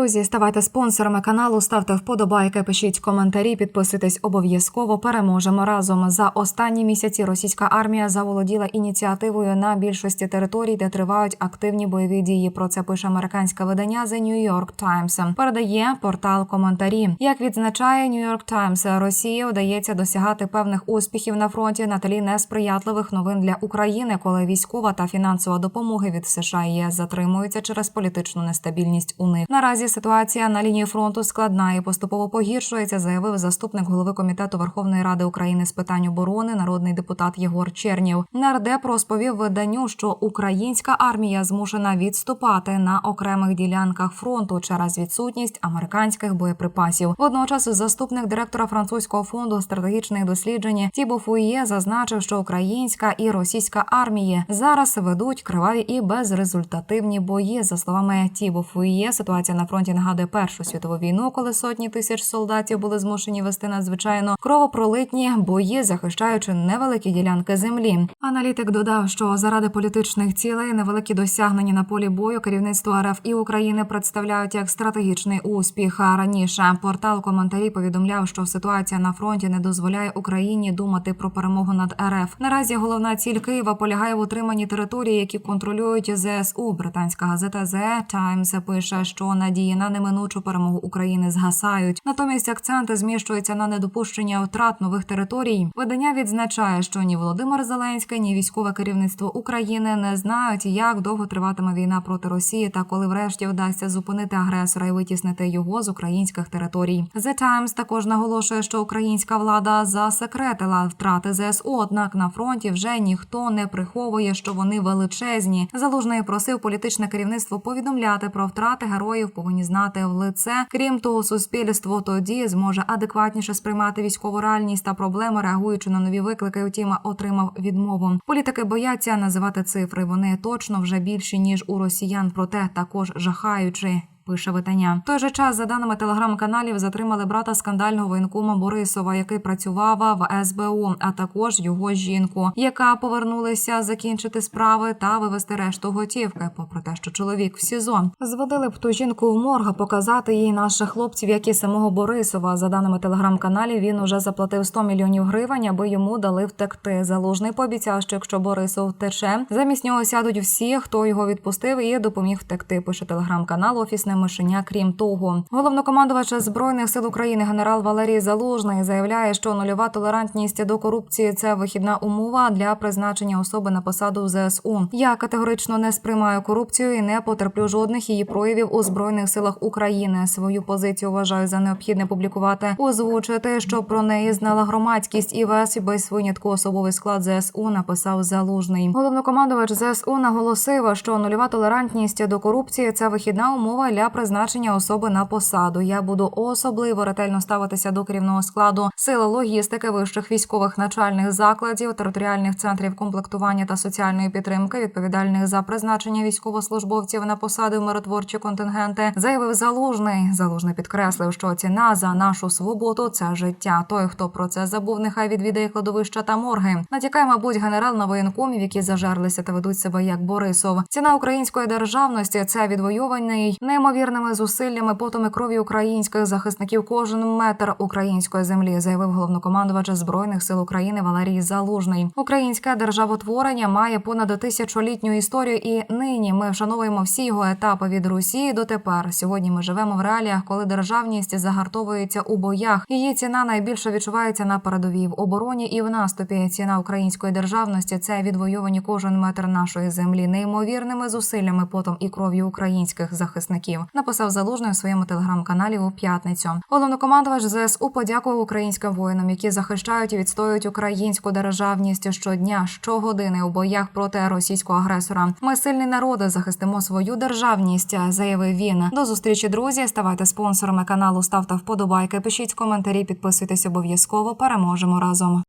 Друзі, ставайте спонсорами каналу, ставте вподобайки, пишіть коментарі, підписуйтесь обов'язково. Переможемо разом. За останні місяці російська армія заволоділа ініціативою на більшості територій, де тривають активні бойові дії. Про це пише американське видання The New York Times. Передає портал коментарі. Як відзначає New York Times, Росії вдається досягати певних успіхів на фронті на тлі несприятливих новин для України, коли військова та фінансова допомоги від США і ЄС затримуються через політичну нестабільність у них. Наразі ситуація на лінії фронту складна і поступово погіршується, заявив заступник голови комітету Верховної Ради України з питань оборони, народний депутат Єгор Чернів. Нардеп розповів виданню, що українська армія змушена відступати на окремих ділянках фронту через відсутність американських боєприпасів. Водночас, заступник директора французького фонду стратегічних досліджень Тібо Фує зазначив, що українська і російська армії зараз ведуть криваві і безрезультативні бої. За словами Тібо Фує, ситуація на фронті нагадує Першу світову війну, коли сотні тисяч солдатів були змушені вести надзвичайно кровопролитні бої, захищаючи невеликі ділянки землі. Аналітик додав, що заради політичних цілей невеликі досягнення на полі бою керівництво РФ і України представляють як стратегічний успіх. А раніше портал коментарі повідомляв, що ситуація на фронті не дозволяє Україні думати про перемогу над РФ. Наразі головна ціль Києва полягає в утриманні території, які контролюють ЗСУ. Британська газета The Times пише, що надії на неминучу перемогу України згасають. Натомість акценти зміщуються на недопущення втрат нових територій. Видання відзначає, що ні Володимир Зеленський, ні військове керівництво України не знають, як довго триватиме війна проти Росії, та коли врешті вдасться зупинити агресора і витіснити його з українських територій. The Times також наголошує, що українська влада засекретила втрати ЗСУ, однак на фронті вже ніхто не приховує, що вони величезні. Залужний просив політичне керівництво повідомляти про втрати героїв, повинні знати в лице. Крім того, суспільство тоді зможе адекватніше сприймати військову реальність та проблеми, реагуючи на нові виклики. Утім, отримав відмову. Політики бояться називати цифри. Вони точно вже більші ніж у росіян, проте також жахаючи. Пише видання. В той же час, за даними телеграм-каналів, затримали брата скандального воєнкома Борисова, який працював в СБУ, а також його жінку, яка повернулася закінчити справи та вивести решту готівки. Попри те, що чоловік в СІЗО зводили б ту жінку в морг, показати їй наших хлопців, як і самого Борисова. За даними телеграм-каналів, він уже заплатив 100 мільйонів гривень, аби йому дали втекти. Залужний пообіцяв, що якщо Борисов втече, замість нього сядуть всі, хто його відпустив і допоміг втекти. Пише телеграм-канал Офісне мишеня. Крім того, головнокомандувач збройних сил України генерал Валерій Залужний заявляє, що нульова толерантність до корупції це вихідна умова для призначення особи на посаду ЗСУ. Я категорично не сприймаю корупцію і не потерплю жодних її проявів у збройних силах України. Свою позицію вважаю за необхідне публікувати, озвучити, що про неї знала громадськість і весь без винятку особовий склад ЗСУ написав Залужний. Головнокомандувач ЗСУ наголосив, що нульова толерантність до корупції це вихідна умова для призначення особи на посаду. Я буду особливо ретельно ставитися до керівного складу сили логістики вищих військових начальних закладів, територіальних центрів комплектування та соціальної підтримки, відповідальних за призначення військовослужбовців на посади в миротворчі контингенти, заявив залужний. Залужний підкреслив, що ціна за нашу свободу це життя. Той, хто про це забув, нехай відвідає кладовища та морги. Натякає, мабуть, генерал на воєнкомів, які зажерлися та ведуть себе як Борисов. Ціна української державності це відвоюваний неймовірними зусиллями, потом і крові українських захисників. Кожен метр української землі заявив головнокомандувач збройних сил України Валерій Залужний. Українське державотворення має понад тисячолітню історію, і нині ми вшановуємо всі його етапи від Росії до тепер. Сьогодні ми живемо в реаліях, коли державність загартовується у боях. Її ціна найбільше відчувається на передовій в обороні і в наступі. Ціна української державності це відвоювані кожен метр нашої землі неймовірними зусиллями, потом і кров'ю українських захисників. Написав залужний у своєму телеграм-каналі у п'ятницю. Головнокомандувач ЗСУ подякував українським воїнам, які захищають і відстоюють українську державність щодня, щогодини у боях проти російського агресора. Ми сильний народ, захистимо свою державність, заявив він. До зустрічі, друзі. Ставайте спонсорами каналу, ставте вподобайки, пишіть коментарі, підписуйтесь обов'язково. Переможемо разом.